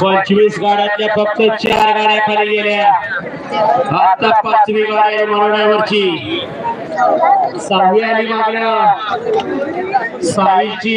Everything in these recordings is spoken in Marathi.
पंचवीस गाड्यातल्या फक्त चार गाड्या खाली गेल्या. आता पाचवी गाडी आहे सहावी आली मागण्या. सहावीची.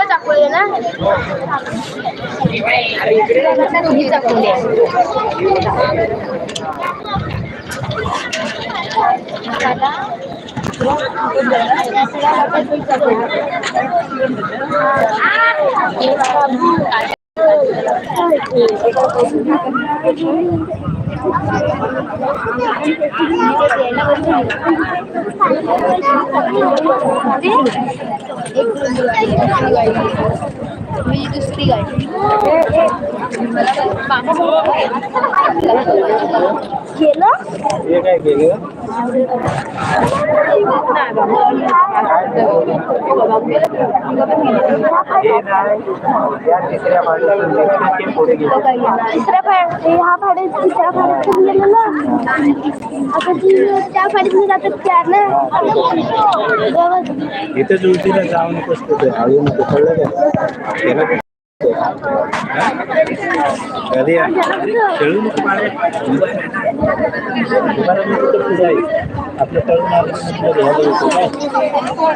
इथं चाकूया ना ही चाकूया मी दुसरी गाडी केलं हे काय केलं नाही तिसऱ्या माणसाला तिसऱ्या फाड आता ती त्या फाडीत मी जातात चार ना गवत इथे जाऊ नकोस कुठे हळू नको कळलं का? त्याला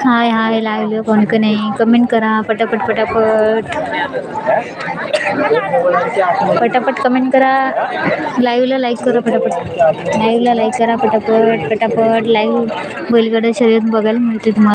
हाय हाय लाईव्ह कोण का नाही? कमेंट करा पटापट पटापट. पटापट कमेंट करा. लाईव्हला लाईक करा पटापट. लाईव्हला लाईक करा पटापट पटापट. लाईव्ह बैलगाडा शर्यत बघायला मिळते तुम्हाला.